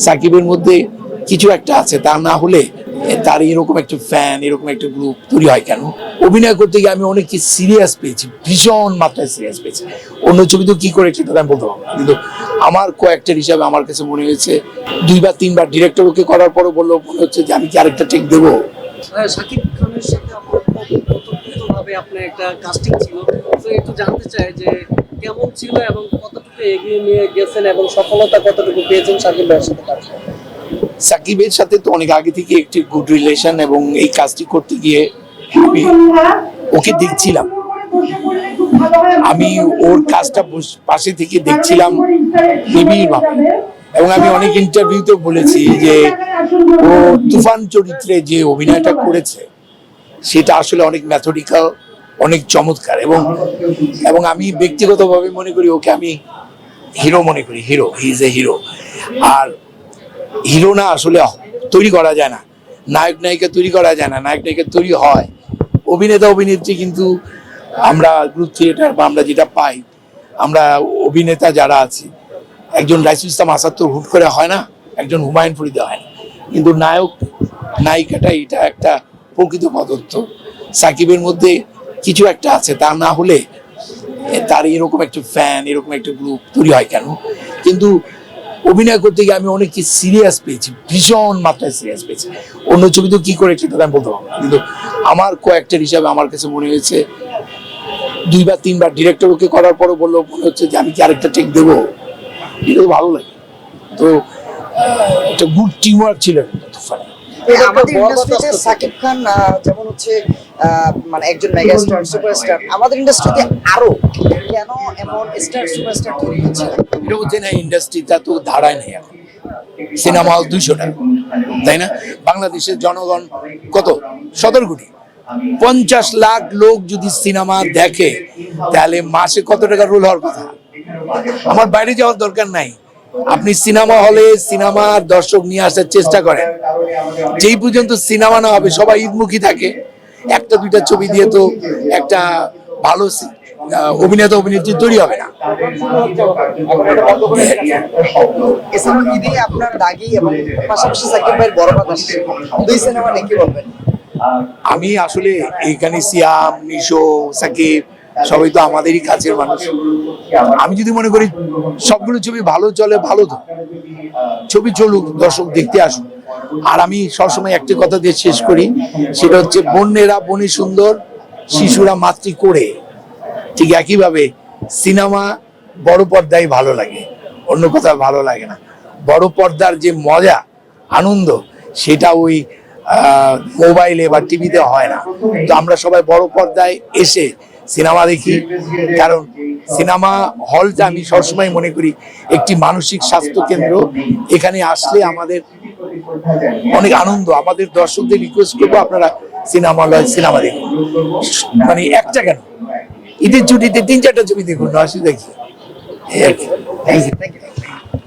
সাকিবের মধ্যে কিছু একটা আছে তা না হলে তার এরকম একটা ফ্যান এরকম একটা গ্রুপ তৈরি হয় কেন? অভিনয় করতে গিয়ে আমি অনেক কিছু সিরিয়াস পেয়েছি ভীষণ মাত্রায় সিরিয়াস পেয়েছি। অন্য ছবিতেও কি করেছি তাদের আমি বলতে পারব না। কিন্তু আমার কয়েকটার হিসাবে আমার কাছে মনে হয়েছে দুইবার তিনবার ডিরেক্টর ওকে করার পরও বলল মনে হচ্ছে যে আমি কি আরেকটা টেক দেবো? আহ, শাকিব খানের সাথে আপনার একটা কাস্টিং ছিল। তো একটু জানতে চাই যে কেমন ছিল এবং কতটুকু এগিয়ে নিয়ে গেছেন এবং সফলতা কতটুকু পেয়েছেন সাথে কাজ সাকিবের সাথে তো অনেক আগে থেকে একটি গুড রিলেশন এবং এই কাজটি করতে গিয়ে আমি ওকে দেখছিলাম। আমি ওর কাজটা পাশে থেকে দেখছিলাম এবং আমি অনেক ইন্টারভিউতে বলেছি যে ও তুফান চরিত্রে যে অভিনয়টা করেছে, সেটা আসলে অনেক ম্যাথডিক্যাল অনেক চমৎকার এবং এবং আমি ব্যক্তিগতভাবে মনে করি ওকে আমি হিরো মনে করি, hero he is a hero R hero না আসলে তৈরি করা যায় না। নায়ক, নায়িকা তৈরি করা যায় না, নায়ক, নায়িকা তৈরি হয়। অভিনেতা, অভিনেত্রী কিন্তু আমরা গ্রুপ থিয়েটার বা আমরা যেটা পাই, আমরা অভিনেতা যারা আছি, একজন রাইসুল ইসলাম আসাদ তো হুট করে হয় না, একজন হুমায়ুন ফরিদে হয় না। কিন্তু নায়ক নায়িকাটা এটা একটা প্রকৃত পদার্থ সাকিবের মধ্যে কিছু একটা আছে, তা না হলে তার এরকম একটা ফ্যান এরকম একটা গ্রুপ তৈরি হয় কেন? কিন্তু অভিনয় করতে গিয়ে আমি অনেক সিরিয়াস পেয়েছি, ভীষণ মাত্রায় সিরিয়াস পেয়েছি। অন্য ছবিতেও কি করেছি তাদের আমি বলতে পারব কিন্তু আমার কয়েকটার হিসাবে আমার কাছে মনে হয়েছে, দুইবার, তিনবার ডিরেক্টর ওকে করার পরও বলল, মনে হচ্ছে যে আমি কি আরেকটা টেক দেবো? এটা ভালো লাগে। তো একটা গুড টিম ওয়ার্ক ছিল। আমাদের ইন্ডাস্ট্রিতে সাকিব খান যেমন হচ্ছে মানে একজন মেগাস্টার সুপারস্টার আমাদের ইন্ডাস্ট্রিতে আরও কেন এমন স্টার সুপারস্টার তৈরি হচ্ছে? এটা হচ্ছে না ইন্ডাস্ট্রিটা তো ধারায় নেই এখন। সিনেমা হল দুইশোটা তাই না? বাংলাদেশের জনগণ কত? সতেরো কোটি। পঞ্চাশ লাখ লোক যদি সিনেমা দেখে তাহলে মাসে কত টাকা রোল হওয়ার কথা? আমার বাইরে যাওয়ার দরকার নাই। আপনি সিনেমা হলে সিনেমার দর্শক নিয়ে আসার চেষ্টা করেন। যেই পর্যন্ত সিনেমা না হবে সবাই ঈদমুখী থাকে। একটা দুইটা ছবি দিয়ে তো একটা ভালো অভিনেতা অভিনেত্রী তৈরি হবে না। আমি আসলে এখানে সিয়াম নিশো সাকিব সবাই তো আমাদেরই কাছের মানুষ। আমি যদি মনে করি সবগুলো ছবি ভালো চলে, ভালো তো। ছবি চলুক, দর্শক দেখতে আসুক। আর আমি সবসময় একটি কথা দিয়ে শেষ করি, সেটা হচ্ছে বন্যেরা বনে সুন্দর, শিশুরা মাতৃ করে। ঠিক একইভাবে সিনেমা বড় পর্দায় ভালো লাগে, অন্য কোথাও ভালো লাগে না। বড় পর্দার যে মজা, আনন্দ, সেটা ওই মোবাইলে বা টিভিতে হয় না। তো আমরা সবাই বড় পর্দায় এসে সিনেমা দেখি, কারণ সিনেমা হলটা আমি সবসময় মনে করি একটি মানসিক স্বাস্থ্য কেন্দ্র এখানে আসলে আমাদের অনেক আনন্দ। আমাদের দর্শকদের রিকোয়েস্ট করব আপনারা সিনেমা হল সিনেমা দেখুন। মানে একটা কেন? ঈদের ছুটিতে তিন চারটা ছবি দেখুন আসি দেখি। Thank you